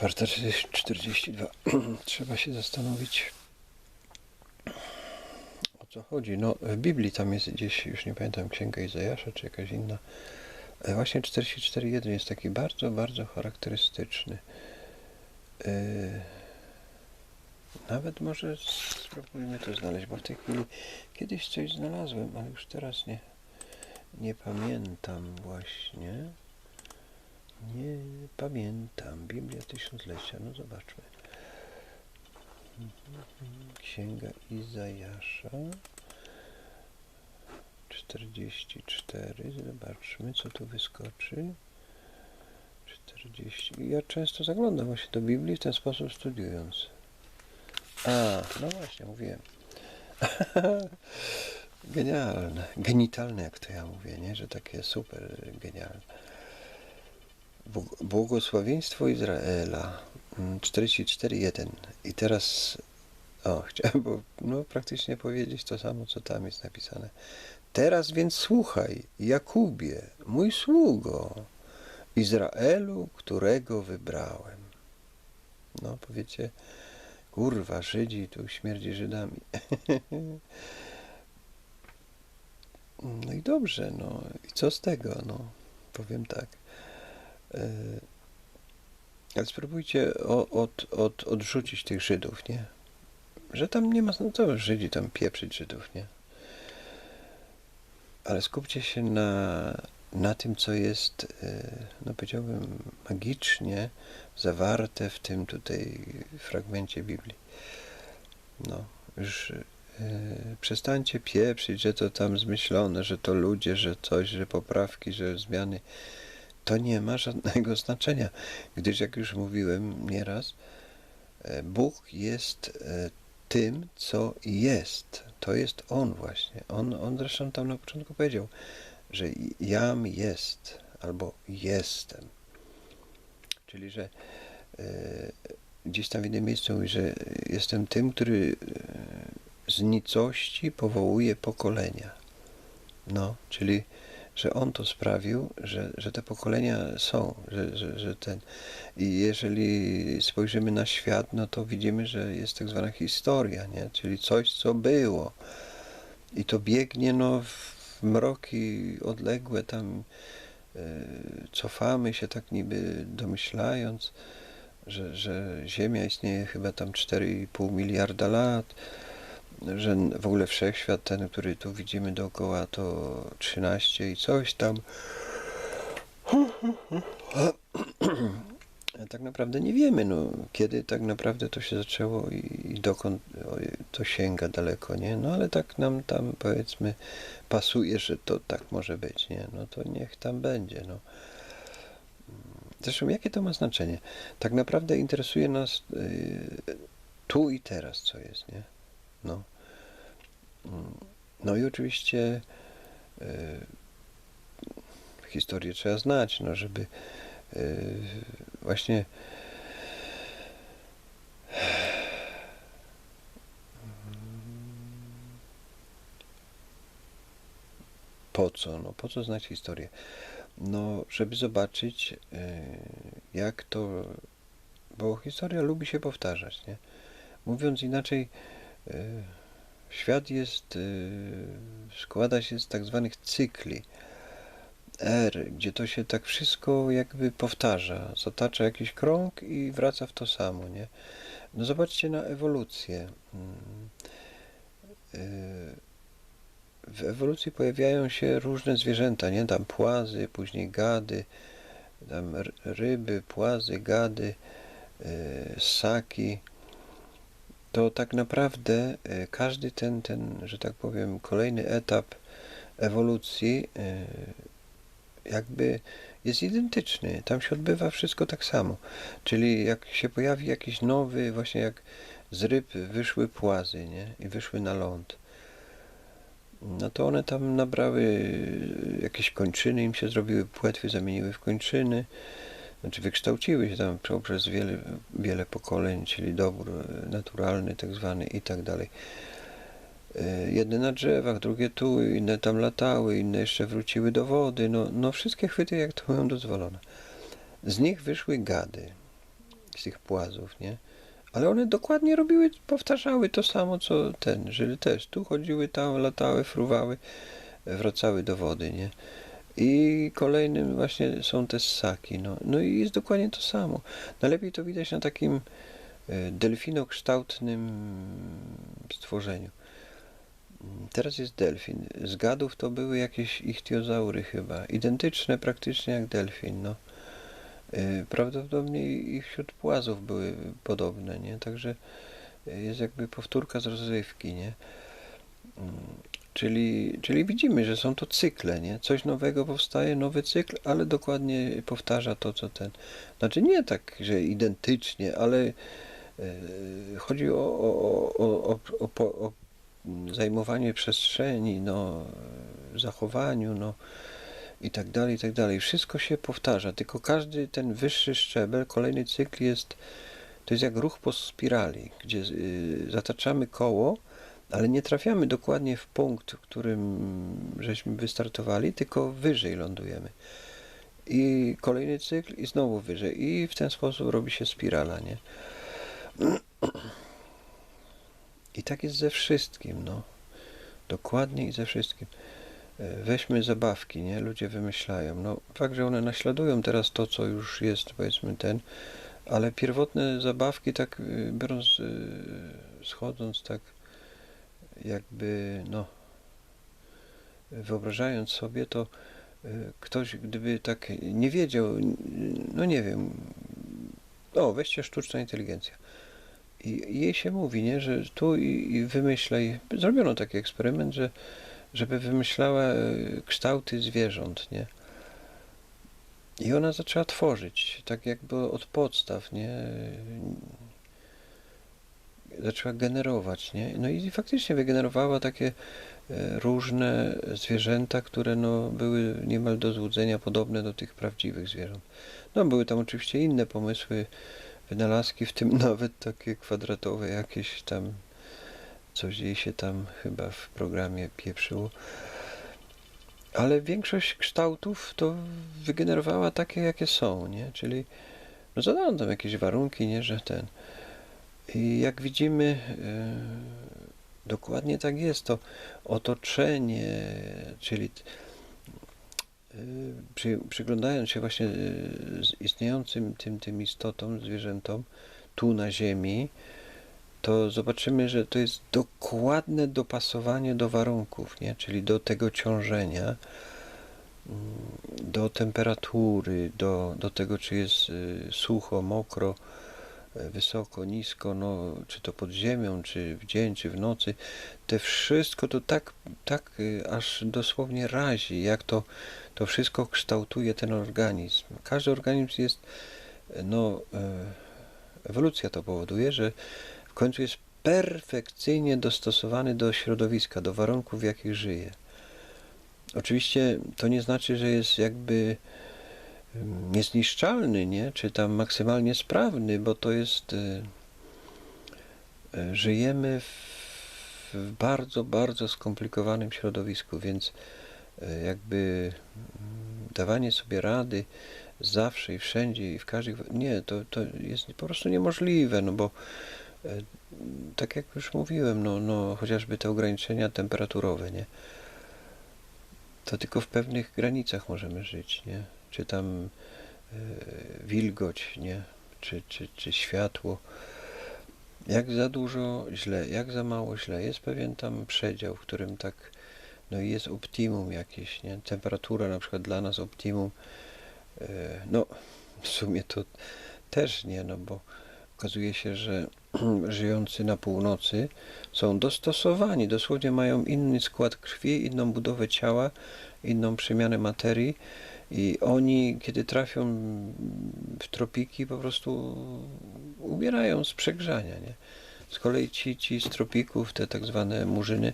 442. Trzeba się zastanowić, o co chodzi. No, w Biblii tam jest gdzieś, już nie pamiętam, Księga Izajasza, czy jakaś inna. E, Właśnie 44.1 jest taki bardzo, bardzo charakterystyczny. E, Nawet może spróbujmy to znaleźć, bo w tej chwili kiedyś coś znalazłem, ale już teraz nie, nie pamiętam właśnie. Nie pamiętam. Biblia Tysiąclecia. No zobaczmy. Księga Izajasza. 44. Zobaczmy, co tu wyskoczy. 40. Ja często zaglądam właśnie do Biblii w ten sposób studiując. A, no właśnie, mówiłem. Genialne. Genitalne, jak to ja mówię, nie? Że takie super genialne. Bł- Błogosławieństwo Izraela mm, 44.1 i teraz o, chciałem no, praktycznie powiedzieć to samo, co tam jest napisane. Teraz więc słuchaj, Jakubie, mój sługo, Izraelu, którego wybrałem. No, powiecie, kurwa, Żydzi, tu śmierdzi Żydami. No i dobrze, no i co z tego, no, powiem tak. E, Ale spróbujcie od, od, odrzucić tych Żydów, nie? Że tam nie ma, no to Żydzi tam pieprzyć Żydów, nie? Ale skupcie się na, na tym, co jest, e, no powiedziałbym, magicznie zawarte w tym tutaj fragmencie Biblii. No, już e, przestańcie pieprzyć, że to tam zmyślone, że to ludzie, że coś, że poprawki, że zmiany to nie ma żadnego znaczenia, gdyż jak już mówiłem nieraz, e, Bóg jest e, tym, co jest. To jest On właśnie. On, on zresztą tam na początku powiedział, że jam jest, albo jestem. Czyli, że e, gdzieś tam w innym miejscu mówi, że jestem tym, który z nicości powołuje pokolenia. No, czyli że on to sprawił, że, że te pokolenia są, że, że, że ten. I jeżeli spojrzymy na świat, no to widzimy, że jest tak zwana historia, nie? czyli coś, co było. I to biegnie no, w mroki odległe, tam e, cofamy się tak niby domyślając, że, że Ziemia istnieje chyba tam 4,5 miliarda lat, że w ogóle wszechświat ten, który tu widzimy dookoła, to 13 i coś tam. Tak naprawdę nie wiemy, no, kiedy tak naprawdę to się zaczęło i, i dokąd to sięga daleko, nie? No ale tak nam tam powiedzmy pasuje, że to tak może być, nie? No to niech tam będzie, no. Zresztą jakie to ma znaczenie? Tak naprawdę interesuje nas y, tu i teraz, co jest, nie? No. Mm, No i oczywiście y, historię trzeba znać, no żeby y, właśnie po co? No po co znać historię? No, żeby zobaczyć y, jak to, bo historia lubi się powtarzać, nie? Mówiąc inaczej, Świat jest, y, składa się z tak zwanych cykli R, gdzie to się tak wszystko jakby powtarza, zatacza jakiś krąg i wraca w to samo, nie? No zobaczcie na ewolucję. Mm. Y, W ewolucji pojawiają się różne zwierzęta, nie? Tam płazy, później gady, tam ryby, płazy, gady, ssaki to tak naprawdę e, każdy ten, ten, że tak powiem, kolejny etap ewolucji e, jakby jest identyczny. Tam się odbywa wszystko tak samo. Czyli jak się pojawi jakiś nowy, właśnie jak z ryb wyszły płazy, nie? I wyszły na ląd. No to one tam nabrały jakieś kończyny, im się zrobiły płetwy, zamieniły w kończyny znaczy wykształciły się tam przez wiele, wiele pokoleń, czyli dobór e, naturalny tak zwany i tak dalej. E, Jedne na drzewach, drugie tu, inne tam latały, inne jeszcze wróciły do wody. No, no wszystkie chwyty, jak to mówią, dozwolone. Z nich wyszły gady. z tych płazów, nie? Ale one dokładnie robiły, powtarzały to samo, co ten, że też tu chodziły, tam latały, fruwały, wracały do wody, nie? I kolejnym właśnie są te ssaki, no. No i jest dokładnie to samo. Najlepiej to widać na takim e, delfinokształtnym stworzeniu. Teraz jest delfin. Z gadów to były jakieś ichtiozaury chyba. Identyczne praktycznie jak delfin, no. E, Prawdopodobnie i wśród płazów były podobne, nie? Także jest jakby powtórka z rozrywki, nie? Czyli, czyli widzimy, że są to cykle, nie? Coś nowego powstaje, nowy cykl, ale dokładnie powtarza to, co ten. Znaczy nie tak, że identycznie, ale e, chodzi o, o, o, o zajmowanie przestrzeni, no, zachowaniu, no i tak dalej, i tak dalej. Wszystko się powtarza, tylko każdy ten wyższy szczebel, kolejny cykl jest, to jest jak ruch po spirali, gdzie y, zataczamy koło, ale nie trafiamy dokładnie w punkt, w którym żeśmy wystartowali, tylko wyżej lądujemy. I kolejny cykl i znowu wyżej. I w ten sposób robi się spirala, nie? I tak jest ze wszystkim, no. Dokładnie i ze wszystkim. Weźmy zabawki, nie? Ludzie wymyślają. No, fakt, że one naśladują teraz to, co już jest, powiedzmy, ten, ale pierwotne zabawki, tak y, biorąc, y, schodząc, tak jakby, no, wyobrażając sobie, to y, ktoś, gdyby tak nie wiedział, no nie wiem, o, weźcie sztuczna inteligencja. I i jej się mówi, nie, że tu i, i wymyślaj, zrobiono taki eksperyment, że żeby wymyślała e, kształty zwierząt, nie? I ona zaczęła tworzyć, tak jakby od podstaw, nie? Zaczęła generować, nie? No i faktycznie wygenerowała takie e, różne zwierzęta, które no, były niemal do złudzenia podobne do tych prawdziwych zwierząt. No były tam oczywiście inne pomysły, wynalazki, w tym nawet takie kwadratowe jakieś tam, coś jej się tam chyba w programie pieprzyło. Ale większość kształtów to wygenerowała takie, jakie są, nie? Czyli no zadano tam jakieś warunki, nie, że ten. I jak widzimy, e, dokładnie tak jest. To otoczenie, czyli e, przy, przyglądając się właśnie e, istniejącym tym, tym istotom, zwierzętom tu na Ziemi, to zobaczymy, że to jest dokładne dopasowanie do warunków, nie? czyli do tego ciążenia, mm, do temperatury, do, do tego, czy jest sucho, mokro, wysoko, nisko, no, czy to pod ziemią, czy w dzień, czy w nocy. Te wszystko to tak, tak y, aż dosłownie razi, jak to, to wszystko kształtuje ten organizm. Każdy organizm jest, no, y, ewolucja to powoduje, że w końcu jest perfekcyjnie dostosowany do środowiska, do warunków, w jakich żyje. Oczywiście to nie znaczy, że jest jakby niezniszczalny, nie? czy tam maksymalnie sprawny, bo to jest. y, y, Żyjemy w, bardzo, bardzo skomplikowanym środowisku, więc y, jakby mm, dawanie sobie rady zawsze i wszędzie i w każdej. Nie, to, to jest po prostu niemożliwe, no bo e, tak jak już mówiłem, no, no chociażby te ograniczenia temperaturowe, nie? To tylko w pewnych granicach możemy żyć, nie? Czy tam e, wilgoć, nie? Czy, czy, czy światło. Jak za dużo źle, jak za mało źle. Jest pewien tam przedział, w którym tak, no jest optimum jakieś, nie? Temperatura na przykład dla nas optimum. e, No, w sumie to też nie, no bo okazuje się, że żyjący na północy są dostosowani, dosłownie mają inny skład krwi, inną budowę ciała, inną przemianę materii i oni, kiedy trafią w tropiki, po prostu umierają z przegrzania, nie? Z kolei ci, ci z tropików, te tak zwane murzyny,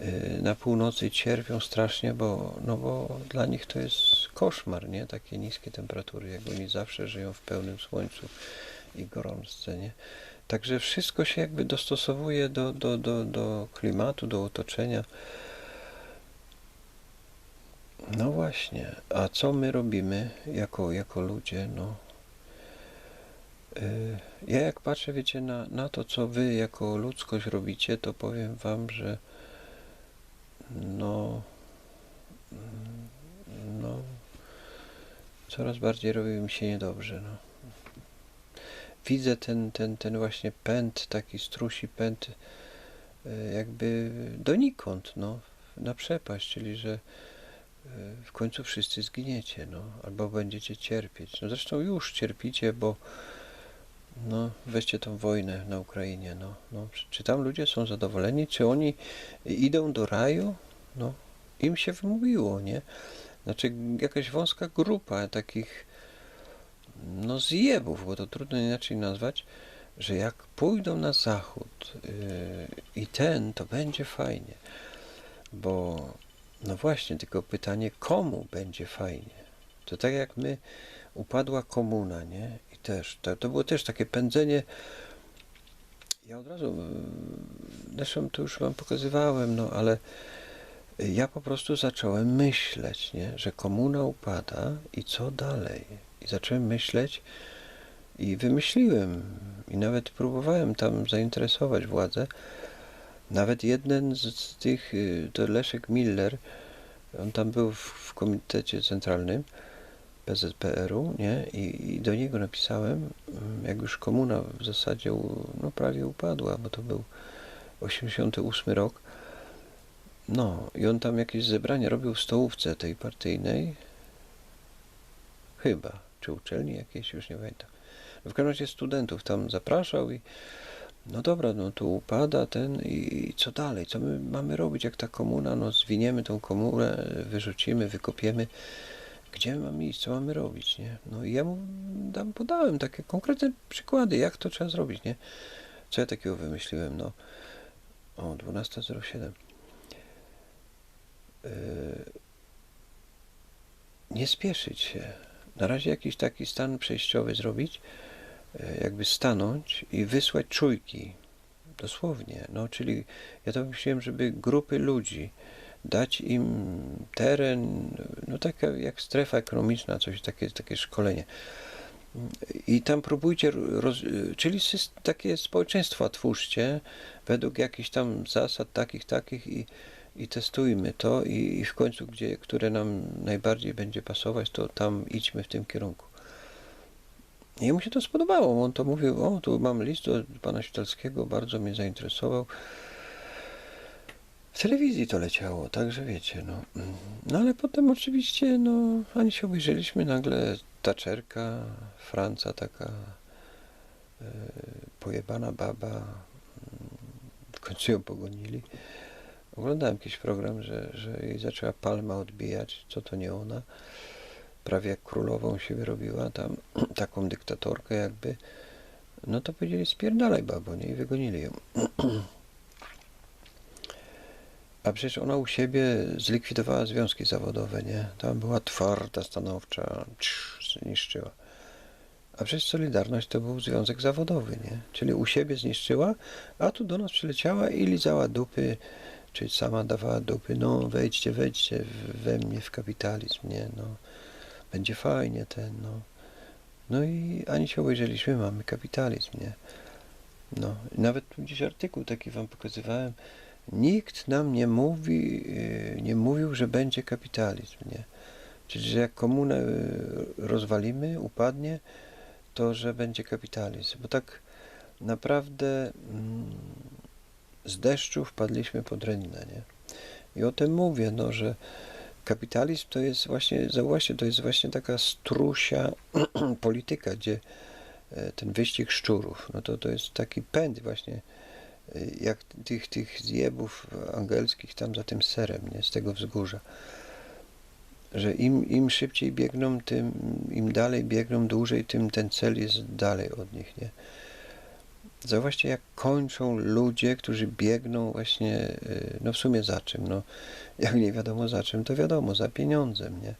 y, na północy cierpią strasznie, bo, no bo dla nich to jest koszmar, nie? Takie niskie temperatury, jak oni zawsze żyją w pełnym słońcu i gorączce, nie? Także wszystko się jakby dostosowuje do, do, do, do klimatu, do otoczenia. No właśnie, a co my robimy jako, jako ludzie? No, Y, Ja jak patrzę, wiecie, na, na to, co wy jako ludzkość robicie, to powiem wam, że no, mm, no, coraz bardziej robi mi się niedobrze, no. Widzę ten, ten, ten właśnie pęd, taki strusi pęd, y, jakby donikąd, no, na przepaść, czyli że w końcu wszyscy zginiecie, no, albo będziecie cierpieć. No zresztą już cierpicie, bo no, weźcie tą wojnę na Ukrainie, no, no, czy, czy tam ludzie są zadowoleni, czy oni idą do raju? No, im się wymówiło, nie? Znaczy jakaś wąska grupa takich no zjebów, bo to trudno inaczej nazwać, że jak pójdą na zachód yy, i ten, to będzie fajnie. Bo no właśnie, tylko pytanie, komu będzie fajnie? To tak jak my, upadła komuna, nie? I też, to, to było też takie pędzenie. Ja od razu, zresztą to już wam pokazywałem, no ale ja po prostu zacząłem myśleć, nie? że komuna upada i co dalej? I zacząłem myśleć i wymyśliłem i nawet próbowałem tam zainteresować władzę. Nawet jeden z, tych, y, to Leszek Miller, on tam był w, komitecie centralnym PZPR-u, nie? I, I do niego napisałem, mm, jak już komuna w zasadzie no, prawie upadła, bo to był 88 rok. No, i on tam jakieś zebranie robił w stołówce tej partyjnej. Chyba, czy uczelni jakieś, już nie pamiętam. W każdym razie studentów tam zapraszał i no dobra, no tu upada ten i, co dalej? Co my mamy robić, jak ta komuna, no zwiniemy tą komunę, wyrzucimy, wykopiemy. Gdzie my mamy iść, co mamy robić, nie? No i ja mu tam podałem takie konkretne przykłady, jak to trzeba zrobić, nie? Co ja takiego wymyśliłem, no. O, 12.07. Yy, nie spieszyć się. Na razie jakiś taki stan przejściowy zrobić, jakby stanąć i wysłać czujki. Dosłownie. No, czyli ja to myślałem, żeby grupy ludzi dać im teren, no taka jak strefa ekonomiczna, coś takie, takie szkolenie. I tam próbujcie, roz, czyli takie społeczeństwa twórzcie według jakichś tam zasad takich, takich i, i testujmy to i, i w końcu, gdzie, które nam najbardziej będzie pasować, to tam idźmy w tym kierunku. I mu się to spodobało. On to mówił, o, tu mam list do pana Świtalskiego, bardzo mnie zainteresował. W telewizji to leciało, także wiecie, no. No ale potem oczywiście, no, ani się obejrzeliśmy, nagle Taczerka, Franca taka e, pojebana baba, w końcu ją pogonili. Oglądałem jakiś program, że, że jej zaczęła palma odbijać, co to nie ona. Prawie jak królową się wyrobiła tam, taką dyktatorkę jakby. No to powiedzieli spierdalaj babo, nie? I wygonili ją. A przecież ona u siebie zlikwidowała związki zawodowe, nie? Tam była twarda, stanowcza, cz, zniszczyła. A przecież Solidarność to był związek zawodowy, nie? Czyli u siebie zniszczyła, a tu do nas przyleciała i lizała dupy, czy sama dawała dupy. No wejdźcie, wejdźcie we mnie w kapitalizm, nie? No, będzie fajnie ten, no. No i ani się obejrzeliśmy, mamy kapitalizm, nie? No, nawet tu gdzieś artykuł taki wam pokazywałem, nikt nam nie mówi, yy, nie mówił, że będzie kapitalizm, nie? Czyli, że jak komunę yy, rozwalimy, upadnie, to, że będzie kapitalizm. Bo tak naprawdę mm, z deszczu wpadliśmy pod rennę, nie? I o tym mówię, no, że kapitalizm to jest właśnie, zauważcie, to jest właśnie taka strusia polityka, gdzie e, ten wyścig szczurów, no to to jest taki pęd właśnie, e, jak tych, tych zjebów angielskich tam za tym serem, nie, z tego wzgórza. Że im, im szybciej biegną, tym im dalej biegną dłużej, tym ten cel jest dalej od nich, nie. Zauważcie, jak kończą ludzie, którzy biegną właśnie, e, no w sumie za czym, no jak nie wiadomo za czym, to wiadomo, za pieniądzem, nie.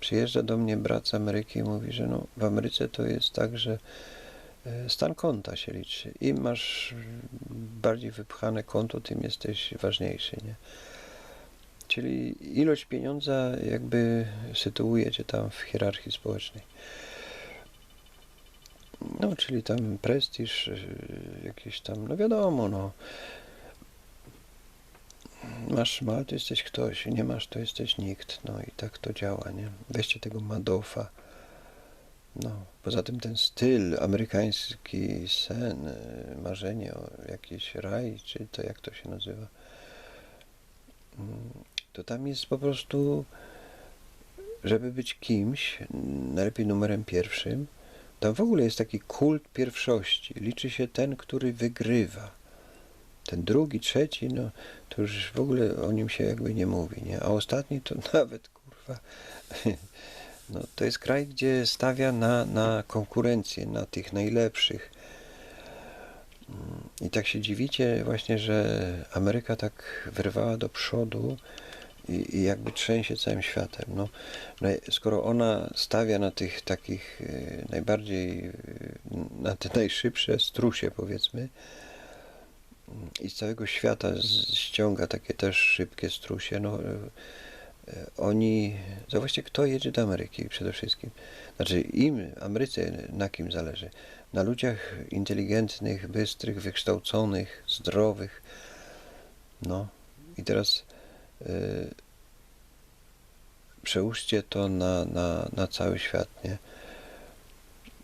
Przyjeżdża do mnie brat z Ameryki i mówi, że no w Ameryce to jest tak, że e, stan konta się liczy. Im masz bardziej wypchane konto, tym jesteś ważniejszy, nie? Czyli ilość pieniądza jakby sytuuje cię tam w hierarchii społecznej. No, czyli tam prestiż, y, jakiś tam, no wiadomo, no. Masz szmal, to jesteś ktoś, nie masz, to jesteś nikt. No i tak to działa, nie? Weźcie tego Madoffa. No, poza tym ten styl, amerykański sen, y, marzenie o jakiś raj, czy to jak to się nazywa, mm, to tam jest po prostu, żeby być kimś, najlepiej numerem pierwszym, tam w ogóle jest taki kult pierwszości. Liczy się ten, który wygrywa. Ten drugi, trzeci, no to już w ogóle o nim się jakby nie mówi, nie? A ostatni to nawet, kurwa, no to jest kraj, gdzie stawia na, na konkurencję, na tych najlepszych. Mm, I tak się dziwicie właśnie, że Ameryka tak wyrwała do przodu i, i jakby trzęsie całym światem. No, no, skoro ona stawia na tych takich e, najbardziej, e, na te najszybsze strusie powiedzmy i z całego świata ściąga takie też szybkie strusie, no e, oni, zobaczcie kto jedzie do Ameryki przede wszystkim. Znaczy im, Ameryce na kim zależy? Na ludziach inteligentnych, bystrych, wykształconych, zdrowych. No i teraz przełóżcie to na, na, na cały świat, nie?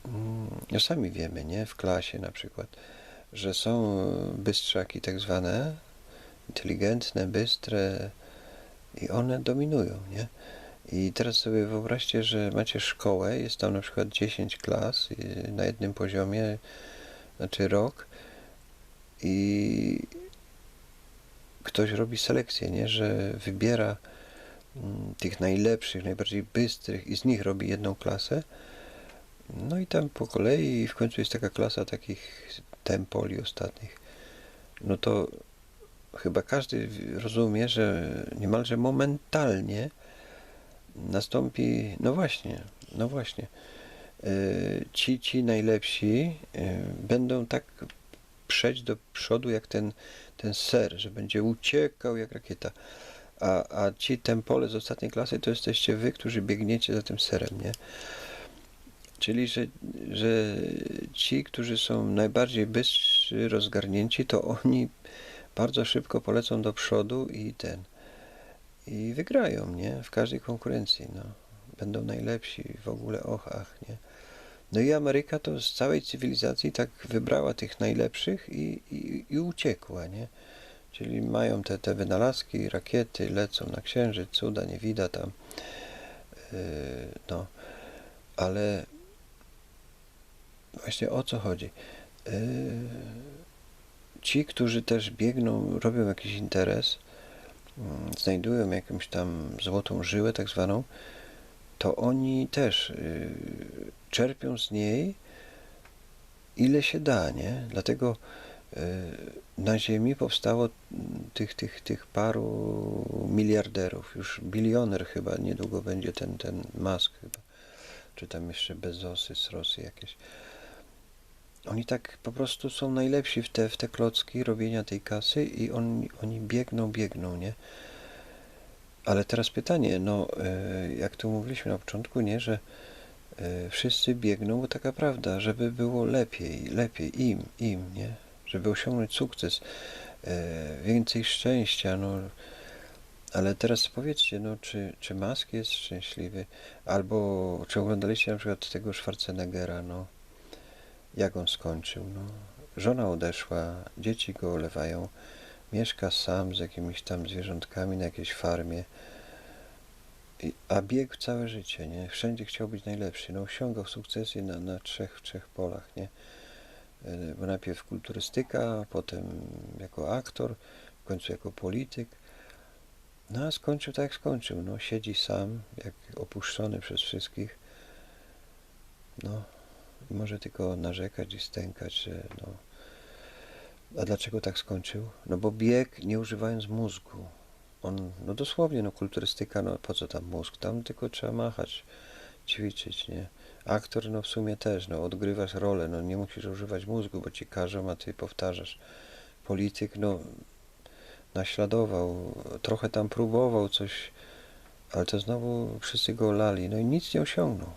Mm, No sami wiemy, nie? W klasie na przykład, że są bystrzaki tak zwane, inteligentne, bystre i one dominują, nie? I teraz sobie wyobraźcie, że macie szkołę, jest tam na przykład 10 klas y, na jednym poziomie, znaczy rok i ktoś robi selekcję, nie? Że wybiera mm, tych najlepszych, najbardziej bystrych i z nich robi jedną klasę. No i tam po kolei w końcu jest taka klasa takich tempoli ostatnich. No to chyba każdy rozumie, że niemalże momentalnie nastąpi, no właśnie, no właśnie, y, ci, ci najlepsi y, będą tak przejść do przodu jak ten, ten ser, że będzie uciekał jak rakieta. A, a ci tempole z ostatniej klasy to jesteście wy, którzy biegniecie za tym serem, nie? Czyli, że, że ci, którzy są najbardziej bystrzy, rozgarnięci, to oni bardzo szybko polecą do przodu i ten i wygrają, nie? W każdej konkurencji, no. Będą najlepsi w ogóle, och, ach, nie? No i Ameryka to z całej cywilizacji tak wybrała tych najlepszych i, i, i uciekła, nie? Czyli mają te, te wynalazki, rakiety, lecą na księżyc, cuda nie widać tam. Yy, no, ale właśnie o co chodzi? Yy, ci, którzy też biegną, robią jakiś interes, mm, znajdują jakąś tam złotą żyłę tak zwaną, to oni też y, czerpią z niej ile się da, nie? Dlatego y, na Ziemi powstało tych, tych, tych paru miliarderów, już bilioner chyba niedługo będzie ten, ten Musk chyba, czy tam jeszcze Bezosy z jakieś. Oni tak po prostu są najlepsi w te, w te klocki robienia tej kasy i on, oni biegną, biegną, nie? Ale teraz pytanie, no e, jak tu mówiliśmy na początku, nie, że e, wszyscy biegną, bo taka prawda, żeby było lepiej, lepiej im, im, nie? Żeby osiągnąć sukces, e, więcej szczęścia, no. Ale teraz powiedzcie, no, czy, czy Musk jest szczęśliwy? Albo czy oglądaliście na przykład tego Schwarzeneggera, no? Jak on skończył, no? Żona odeszła, dzieci go olewają, mieszka sam z jakimiś tam zwierzątkami na jakiejś farmie, I, a biegł całe życie, nie? Wszędzie chciał być najlepszy, no osiągał sukcesy na, na trzech, trzech polach, nie? E, Bo najpierw kulturystyka, potem jako aktor, w końcu jako polityk. No a skończył tak jak skończył, no siedzi sam, jak opuszczony przez wszystkich. No, może tylko narzekać i stękać, że no, a dlaczego tak skończył? No bo bieg nie używając mózgu. On, no dosłownie, no kulturystyka, no po co tam mózg? Tam tylko trzeba machać, ćwiczyć, nie? Aktor, no w sumie też, no odgrywasz rolę, no nie musisz używać mózgu, bo ci każą, a ty powtarzasz. Polityk, no naśladował, trochę tam próbował coś, ale to znowu wszyscy go lali, no i nic nie osiągnął.